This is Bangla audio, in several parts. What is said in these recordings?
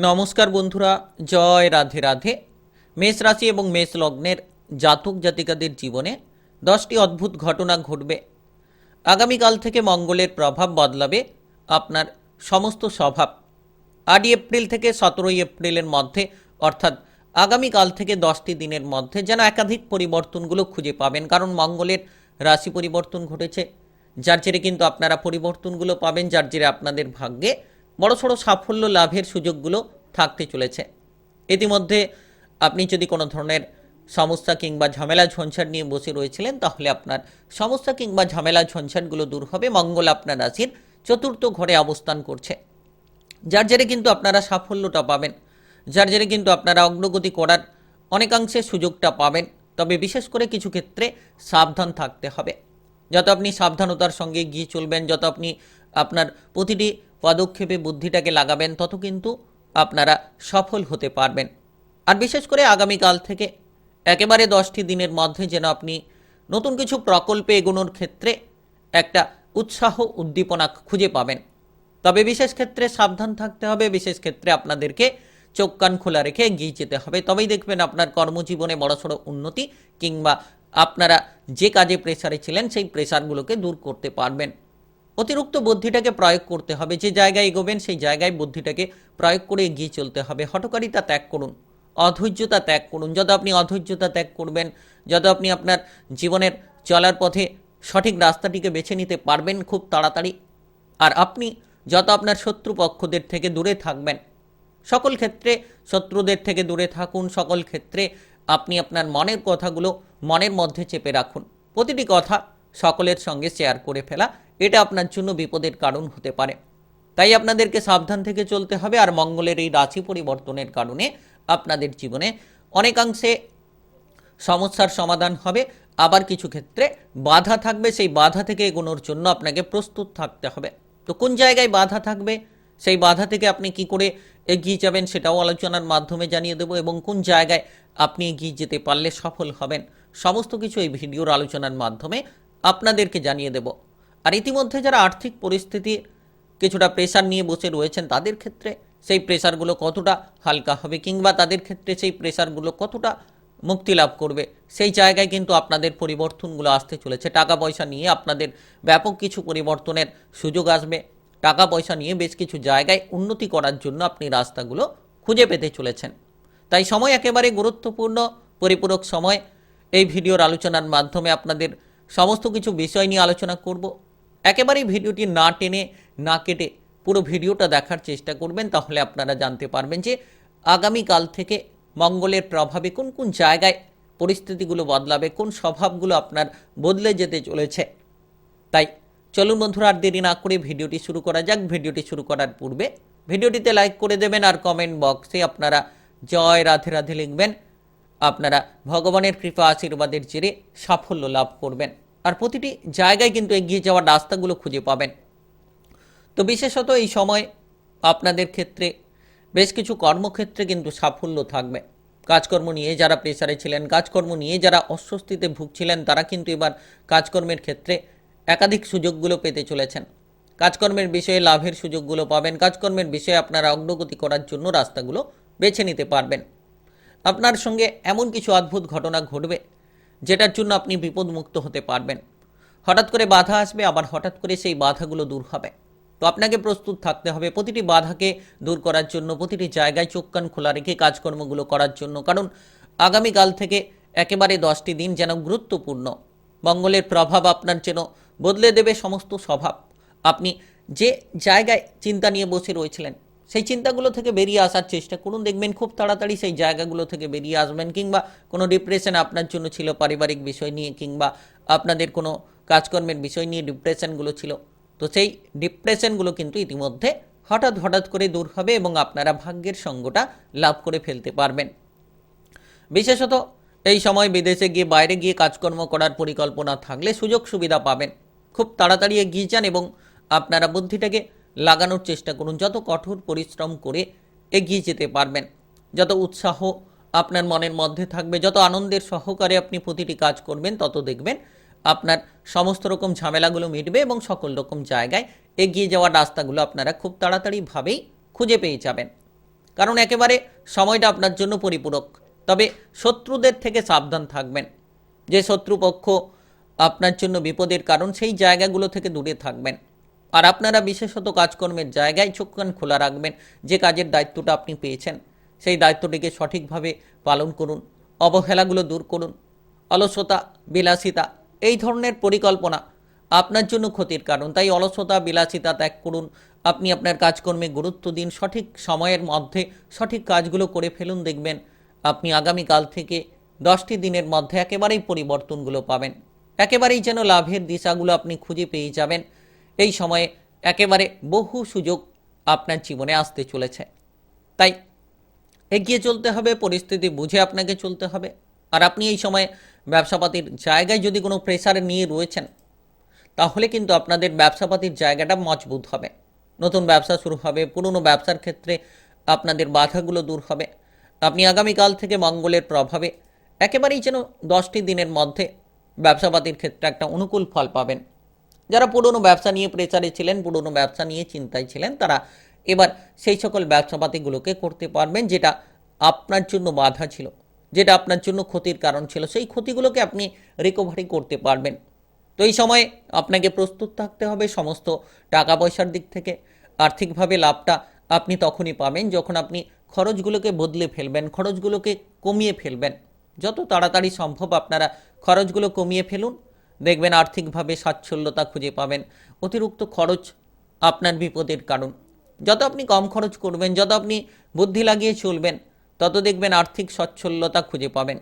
নমস্কার বন্ধুরা, জয় রাধে রাধে। মেষ রাশি এবং মেষ লগ্নের জাতক জাতিকাদের জীবনে দশটি অদ্ভুত ঘটনা ঘটবে। আগামীকাল থেকে মঙ্গলের প্রভাব বদলাবে আপনার সমস্ত স্বভাব। আটই এপ্রিল থেকে সতেরোই এপ্রিলের মধ্যে, অর্থাৎ আগামীকাল থেকে দশটি দিনের মধ্যে যেন একাধিক পরিবর্তনগুলো খুঁজে পাবেন। কারণ মঙ্গলের রাশি পরিবর্তন ঘটেছে। যার জেরে কিন্তু আপনারা পরিবর্তনগুলো পাবেন, যার জেরে আপনাদের ভাগ্যে বড়সড় সাফল্য লাভের সুযোগগুলো থাকতে চলেছে। ইতিমধ্যে আপনি যদি কোনো ধরনের সমস্যা কিংবা ঝামেলা ঝঞ্ঝাট নিয়ে বসে রয়েছিলেন, তাহলে আপনার সমস্যা কিংবা ঝামেলা ঝঞ্ঝাটগুলো দূর হবে। মঙ্গল আপনার রাশির চতুর্থ ঘরে অবস্থান করছে। যার জেরে কিন্তু আপনারা সাফল্যটা পাবেন। যার জেরে কিন্তু আপনারা অগ্রগতি করার অনেকাংশে সুযোগটা পাবেন। তবে বিশেষ করে কিছু ক্ষেত্রে সাবধান থাকতে হবে। যত আপনি সাবধানতার সঙ্গে গিয়ে চলবেন, যত আপনি আপনার প্রতিটি পদক্ষেপে বুদ্ধিটাকে লাগাবেন, তত কিন্তু আপনারা সফল হতে পারবেন। আর বিশেষ করে আগামীকাল থেকে একেবারে দশটি দিনের মধ্যে যেন আপনি নতুন কিছু প্রকল্পে এগোনোর ক্ষেত্রে একটা উৎসাহ উদ্দীপনা খুঁজে পাবেন। তবে বিশেষ ক্ষেত্রে সাবধান থাকতে হবে, বিশেষ ক্ষেত্রে আপনাদেরকে চোখ কান খোলা রেখে এগিয়ে যেতে হবে। তবেই দেখবেন আপনার কর্মজীবনে বড়সড় উন্নতি কিংবা আপনারা যে কাজে প্রেসারে ছিলেন, সেই প্রেসারগুলোকে দূর করতে পারবেন। অতিরিক্ত বুদ্ধিটাকে প্রয়োগ করতে হবে, যে জায়গায় এগোবেন সেই জায়গায় বুদ্ধিটাকে প্রয়োগ করে এগিয়ে চলতে হবে। হটকারিতা ত্যাগ করুন, অধৈর্যতা ত্যাগ করুন। যত আপনি অধৈর্যতা ত্যাগ করবেন, যত আপনি আপনার জীবনের চলার পথে সঠিক রাস্তাটিকে বেছে নিতে পারবেন খুব তাড়াতাড়ি। আর আপনি যত আপনার শত্রুপক্ষদের থেকে দূরে থাকবেন, সকল ক্ষেত্রে শত্রুদের থেকে দূরে থাকুন, সকল ক্ষেত্রে আপনি আপনার মনের কথাগুলো মনের মধ্যে চেপে রাখুন। প্রতিটি কথা সকলের সঙ্গে শেয়ার করে ফেলা এটা আপনার জন্য বিপদের কারণ হতে পারে। তাই আপনাদেরকে সাবধান থেকে চলতে হবে আর মঙ্গলের এই রাশি পরিবর্তনের কারণে আপনাদের জীবনে অনেকাংশে সমস্যার সমাধান হবে। আবার কিছু ক্ষেত্রে বাধা থাকবে, সেই বাধা থেকে এগোনোর জন্য আপনাকে প্রস্তুত থাকতে হবে। তো কোন জায়গায় বাধা থাকবে, সেই বাধা থেকে আপনি কি করে এগিয়ে যাবেন সেটাও আলোচনার মাধ্যমে জানিয়ে দেবো এবং কোন জায়গায় আপনি এগিয়ে যেতে পারলে সফল হবেন, সমস্ত কিছু এই ভিডিওর আলোচনার মাধ্যমে আপনাদেরকে জানিয়ে দেব। আর ইতিমধ্যে যারা আর্থিক পরিস্থিতি কিছুটা প্রেশার নিয়ে বসে রয়েছেন, তাদের ক্ষেত্রে সেই প্রেশারগুলো কতটা হালকা হবে কিংবা তাদের ক্ষেত্রে সেই প্রেশারগুলো কতটা মুক্তি লাভ করবে, সেই জায়গায় কিন্তু আপনাদের পরিবর্তনগুলো আসতে চলেছে। টাকা পয়সা নিয়ে আপনাদের ব্যাপক কিছু পরিবর্তনের সুযোগ আসবে। টাকা পয়সা নিয়ে বেশ কিছু জায়গায় উন্নতি করার জন্য আপনি রাস্তাগুলো খুঁজে পেতে চলেছেন। তাই সময় একেবারে গুরুত্বপূর্ণ, পরিপূরক সময়। এই ভিডিওর আলোচনার মাধ্যমে আপনাদের সমস্ত কিছু বিষয় নিয়ে আলোচনা করব। একেবারেই ভিডিওটি না টেনে, না কেটে পুরো ভিডিওটা দেখার চেষ্টা করবেন, তাহলে আপনারা জানতে পারবেন যে আগামীকাল থেকে মঙ্গলের প্রভাবে কোন কোন জায়গায় পরিস্থিতিগুলো বদলাবে, কোন স্বভাবগুলো আপনার বদলে যেতে চলেছে। তাই চলুন বন্ধুরা, আর দেরি না করে ভিডিওটি শুরু করা যাক। ভিডিওটি শুরু করার পূর্বে ভিডিওটিতে লাইক করে দেবেন আর কমেন্ট বক্সে আপনারা জয় রাধে রাধে লিখবেন। আপনারা ভগবানের কৃপা, আশীর্বাদের জেরে সাফল্য লাভ করবেন। আর প্রতিটি জায়গায় কিন্তু এগিয়ে যাওয়ার রাস্তাগুলো খুঁজে পাবেন। তো বিশেষত এই সময় আপনাদের ক্ষেত্রে বেশ কিছু কর্মক্ষেত্রে কিন্তু সাফল্য থাকবে। কাজকর্ম নিয়ে যারা প্রেসারে ছিলেন, কাজকর্ম নিয়ে যারা অস্বস্তিতে ভুগছিলেন, তারা কিন্তু এবার কাজকর্মের ক্ষেত্রে একাধিক সুযোগগুলো পেতে চলেছেন। কাজকর্মের বিষয়ে লাভের সুযোগগুলো পাবেন, কাজকর্মের বিষয়ে আপনারা অগ্রগতি করার জন্য রাস্তাগুলো বেছে নিতে পারবেন। আপনার সঙ্গে এমন কিছু অদ্ভুত ঘটনা ঘটবে যেটার জন্য আপনি বিপদমুক্ত হতে পারবেন। হঠাৎ করে বাধা আসবে, আবার হঠাৎ করে সেই বাধাগুলো দূর হবে। তো আপনাকে প্রস্তুত থাকতে হবে প্রতিটি বাধাকে দূর করার জন্য, প্রতিটি জায়গায় চোখ কান খোলা রেখে কাজকর্মগুলো করার জন্য। কারণ আগামীকাল থেকে একেবারে দশটি দিন যেন গুরুত্বপূর্ণ। মঙ্গলের প্রভাব আপনার যেন বদলে দেবে সমস্ত স্বভাব। আপনি যে জায়গায় চিন্তা নিয়ে বসে রয়েছিলেন সেই চিন্তাগুলো থেকে বেরিয়ে আসার চেষ্টা করুন। দেখবেন খুব তাড়াতাড়ি সেই জায়গাগুলো থেকে বেরিয়ে আসবেন কিংবা কোনো ডিপ্রেশন আপনার জন্য ছিল, পারিবারিক বিষয় নিয়ে কিংবা আপনাদের কোনো কাজকর্মের বিষয় নিয়ে ডিপ্রেশনগুলো ছিল। তো সেই ডিপ্রেশনগুলো কিন্তু ইতিমধ্যে হঠাৎ হঠাৎ করে দূর হবে এবং আপনারা ভাগ্যের সঙ্গটা লাভ করে ফেলতে পারবেন। বিশেষত এই সময় বিদেশে গিয়ে, বাইরে গিয়ে কাজকর্ম করার পরিকল্পনা থাকলে সুযোগ সুবিধা পাবেন। খুব তাড়াতাড়ি এগিয়ে যান এবং আপনারা বুদ্ধিটাকে লাগানোর চেষ্টা করুন। যত কঠোর পরিশ্রম করে এগিয়ে যেতে পারবেন, যত উৎসাহ আপনার মনের মধ্যে থাকবে, যত আনন্দের সহকারে আপনি প্রতিটি কাজ করবেন, তত দেখবেন আপনার সমস্ত রকম ঝামেলাগুলো মিটবে এবং সকল রকম জায়গায় এগিয়ে যাওয়ার রাস্তাগুলো আপনারা খুব তাড়াতাড়িভাবেই খুঁজে পেয়ে যাবেন। কারণ একেবারে সময়টা আপনার জন্য পরিপূরক। তবে শত্রুদের থেকে সাবধান থাকবেন। যে শত্রুপক্ষ আপনার জন্য বিপদের কারণ, সেই জায়গাগুলো থেকে দূরে থাকবেন। আর আপনারা বিশেষত কাজকর্মের জায়গায় চোখ কান খোলা রাখবেন, যে কাজের দায়িত্বটা আপনি পেয়েছেন, সেই দায়িত্বটিকে সঠিকভাবে পালন করুন, অবহেলাগুলো দূর করুন, অলসতা, বিলাসিতা, এই ধরনের পরিকল্পনা আপনার জন্য ক্ষতির কারণ। তাই অলসতা, বিলাসিতা ত্যাগ করুন, আপনি আপনার কাজকর্মে গুরুত্ব দিন, সঠিক সময়ের মধ্যে সঠিক কাজগুলো করে ফেলুন, দেখবেন আপনি আগামীকাল থেকে দশটি দিনের মধ্যে একেবারেই পরিবর্তনগুলো পাবেন। একেবারেই যেন লাভের দিশাগুলো আপনি খুঁজে পেয়ে যাবেন। এই সময়ে একেবারে বহু সুযোগ আপনার জীবনে আসতে চলেছে। তাই এগিয়ে চলতে হবে, পরিস্থিতি বুঝে আপনাকে চলতে হবে। আর আপনি এই সময় ব্যবসাপাতির জায়গায় যদি কোনো প্রেসারে নিয়ে রয়েছেন, তাহলে কিন্তু আপনাদের ব্যবসাপাতির জায়গাটা মজবুত হবে। নতুন ব্যবসা শুরু হবে, পুরনো ব্যবসার ক্ষেত্রে আপনাদের বাধাগুলো দূর হবে। আপনি আগামীকাল থেকে মঙ্গলের প্রভাবে একেবারেই যেন দশটি দিনের মধ্যে ব্যবসাপাতির ক্ষেত্রে একটা অনুকূল ফল পাবেন। যারা পুরনো ব্যবসা নিয়ে প্রেচারে ছিলেন, পুরনো ব্যবসা নিয়ে চিন্তায় ছিলেন, তারা এবার সেই সকল ব্যবসাপাতিগুলোকে করতে পারবেন যেটা আপনার জন্য বাধা ছিল, যেটা আপনার জন্য ক্ষতির কারণ ছিল। সেই ক্ষতিগুলোকে আপনি রিকভারি করতে পারবেন। তো এই সময়ে আপনাকে প্রস্তুত থাকতে হবে সমস্ত টাকা পয়সার দিক থেকে। আর্থিকভাবে লাভটা আপনি তখনই পাবেন যখন আপনি খরচগুলোকে বদলে ফেলবেন, খরচগুলোকে কমিয়ে ফেলবেন। যত তাড়াতাড়ি সম্ভব আপনারা খরচগুলো কমিয়ে ফেলুন। দেখবেন আর্থিকভাবে সাচ্ছল্যতা খুঁজে পাবেন। অতিরিক্ত খরচ আপনার বিপদের কারণ। যত আপনি কম খরচ করবেন, যত আপনি বুদ্ধি লাগিয়ে চলবেন, তত দেখবেন আর্থিক সচ্ছলতা খুঁজে পাবেন।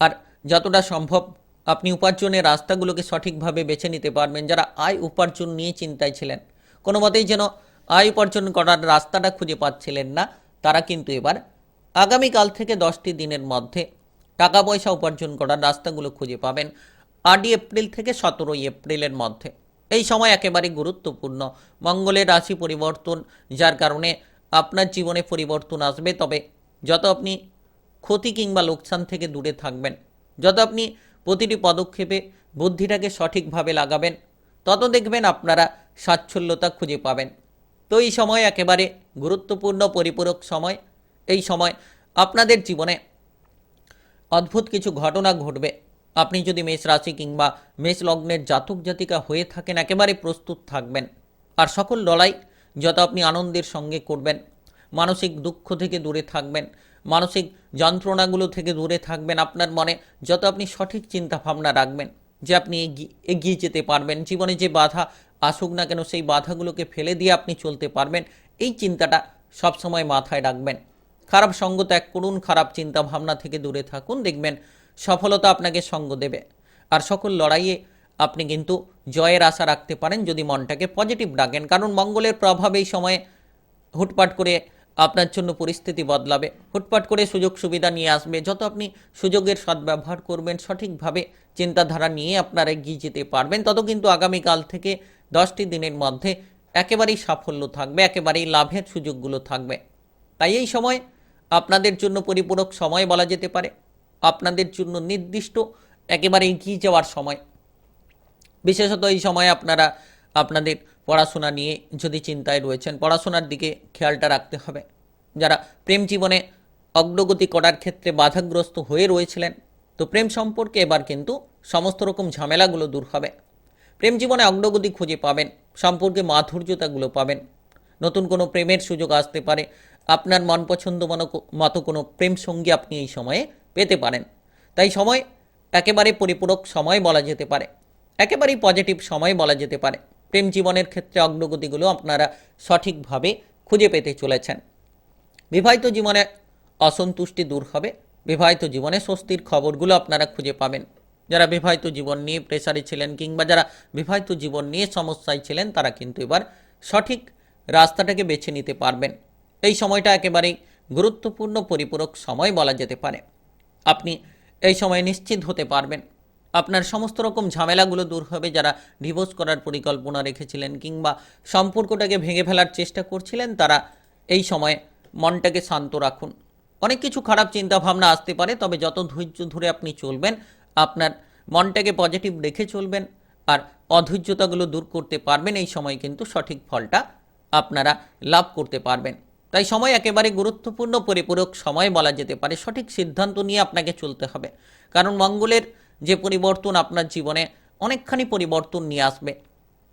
আর যতটা সম্ভব আপনি উপার্জনের রাস্তাগুলোকে সঠিকভাবে বেছে নিতে পারবেন। যারা আয় উপার্জন নিয়ে চিন্তায় ছিলেন, কোনো মতেই যেন আয় উপার্জন করার রাস্তাটা খুঁজে পাচ্ছিলেন না, তারা কিন্তু এবার আগামীকাল থেকে দশটি দিনের মধ্যে টাকা পয়সা উপার্জন করার রাস্তাগুলো খুঁজে পাবেন। আটই এপ্রিল থেকে সতেরোই এপ্রিলের মধ্যে। এই সময় একেবারে গুরুত্বপূর্ণ। মঙ্গলের রাশি পরিবর্তন, যার কারণে আপনার জীবনে পরিবর্তন আসবে। তবে যত আপনি ক্ষতি কিংবা লোকসান থেকে দূরে থাকবেন, যত আপনি প্রতিটি পদক্ষেপে বুদ্ধিটাকে সঠিকভাবে লাগাবেন, তত দেখবেন আপনারা সাচ্ছল্যতা খুঁজে পাবেন। তো এই সময় একেবারে গুরুত্বপূর্ণ, পরিপূরক সময়। এই সময় আপনাদের জীবনে অদ্ভুত কিছু ঘটনা ঘটবে। আপনি যদি মেষ রাশি কিংবা মেষ লগ্নের জাতক জাতিকা হয়ে থাকেন, একেবারে প্রস্তুত থাকবেন। আর সকল লড়াই যত আপনি আনন্দের সঙ্গে করবেন, মানসিক দুঃখ থেকে দূরে থাকবেন, মানসিক যন্ত্রণাগুলো থেকে দূরে থাকবেন, আপনার মনে যত আপনি সঠিক চিন্তা ভাবনা রাখবেন, যে আপনি এগিয়ে যেতে পারবেন, জীবনে যে বাধা আসুক না কেন, সেই বাধাগুলোকে ফেলে দিয়ে আপনি চলতে পারবেন, এই চিন্তাটা সবসময় মাথায় রাখবেন। খারাপ সঙ্গ ত্যাগ করুন, খারাপ চিন্তা ভাবনা থেকে দূরে থাকুন, দেখবেন সফলতা আপনাকে সঙ্গ দেবে। আর সকল লড়াইয়ে আপনি কিন্তু জয়ের আশা রাখতে পারেন যদি মনটাকে পজিটিভ রাখেন। কারণ মঙ্গলের প্রভাব এই সময়ে হুটপাট করে আপনার জন্য পরিস্থিতি বদলাবে। হুটপাট করে সুযোগ সুবিধা নিয়ে আসবে। যত আপনি সুযোগের সদ্ব্যবহার করবেন, সঠিকভাবে চিন্তাধারা নিয়ে আপনারা এগিয়ে যেতে পারবেন, তত কিন্তু আগামীকাল থেকে দশটি দিনের মধ্যে একেবারেই সাফল্য থাকবে, একেবারেই লাভের সুযোগগুলো থাকবে। তাই এই সময় আপনাদের জন্য পরিপূরক সময় বলা যেতে পারে। আপনাদের জন্য নির্দিষ্ট একেবারে এগিয়ে যাওয়ার সময়। বিশেষত এই সময় আপনারা আপনাদের পড়াশোনা নিয়ে যদি চিন্তায় রয়েছেন, পড়াশোনার দিকে খেয়ালটা রাখতে হবে। যারা প্রেম জীবনে অগ্রগতি করার ক্ষেত্রে বাধাগ্রস্ত হয়ে রয়েছিলেন, তো প্রেম সম্পর্কে এবার কিন্তু সমস্ত রকম ঝামেলাগুলো দূর হবে। প্রেম জীবনে অগ্রগতি খুঁজে পাবেন, সম্পর্কে মাধুর্যতাগুলো পাবেন। নতুন কোনো প্রেমের সুযোগ আসতে পারে। আপনার মন পছন্দ মতো কোনো প্রেম সঙ্গী আপনি এই সময়ে পেতে পারেন। তাই সময় একেবারে পরিপূরক সময় বলা যেতে পারে। একেবারেই পজিটিভ সময় বলা যেতে পারে। প্রেম জীবনের ক্ষেত্রে অগ্রগতিগুলো আপনারা সঠিকভাবে খুঁজে পেতে চলেছেন। বিবাহিত জীবনে অসন্তুষ্টি দূর হবে। বিবাহিত জীবনে স্বস্তির খবরগুলো আপনারা খুঁজে পাবেন। যারা বিবাহিত জীবন নিয়ে প্রেসারে ছিলেন কিংবা যারা বিবাহিত জীবন নিয়ে সমস্যায় ছিলেন, তারা কিন্তু এবার সঠিক রাস্তাটাকে বেছে নিতে পারবেন। এই সময়টা একেবারেই গুরুত্বপূর্ণ, পরিপূরক সময় বলা যেতে পারে। আপনি এই সময় নিশ্চিত হতে পারবেন। আপনার সমস্ত রকম ঝামেলাগুলো দূর হবে যারা ডিভোর্স করার পরিকল্পনা রেখেছিলেন কিংবা সম্পর্কটাকে ভেঙে ফেলার চেষ্টা করছিলেন, তারা এই সময় মনটাকে শান্ত রাখুন। অনেক কিছু খারাপ চিন্তা ভাবনা আসতে পারে, তবে যত ধৈর্য ধরে আপনি চলবেন, আপনার মনটাকে পজিটিভ রেখে চলবেন আর অধৈর্যতাগুলো দূর করতে পারবেন, এই সময় কিন্তু সঠিক ফলটা আপনারা লাভ করতে পারবেন। তাই সময় একেবারে গুরুত্বপূর্ণ, পরিপূরক সময় বলা যেতে পারে। সঠিক সিদ্ধান্ত নিয়ে আপনাকে চলতে হবে। কারণ মঙ্গলের যে পরিবর্তন আপনার জীবনে অনেকখানি পরিবর্তন নিয়ে আসবে।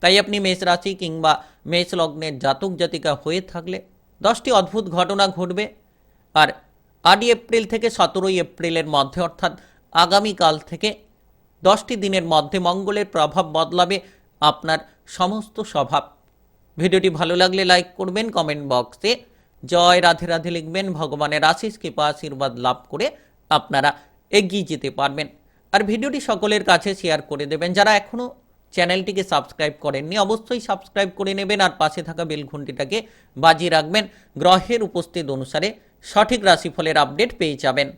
তাই আপনি মেষ রাশি কিংবা মেষ লগ্নের জাতক জাতিকা হয়ে থাকলে দশটি অদ্ভুত ঘটনা ঘটবে। আর আটই এপ্রিল থেকে সতেরোই এপ্রিলের মধ্যে, অর্থাৎ আগামীকাল থেকে দশটি দিনের মধ্যে মঙ্গলের প্রভাব বদলাবে আপনার সমস্ত স্বভাব। ভিডিওটি ভালো লাগলে লাইক করবেন, কমেন্ট বক্সে জয় রাধে রাধে লিখবেন, ভগবানের আশিস কৃপা, আশীর্বাদ লাভ করে আপনারা এগিয়ে যেতে পারবেন। আর ভিডিওটি সকলের কাছে শেয়ার করে দেবেন। যারা এখনও চ্যানেলটিকে সাবস্ক্রাইব করেননি, অবশ্যই সাবস্ক্রাইব করে নেবেন আর পাশে থাকা বেলঘুন্টিটাকে বাজিয়ে রাখবেন। গ্রহের উপস্থিত অনুসারে সঠিক রাশিফলের আপডেট পেয়ে যাবেন।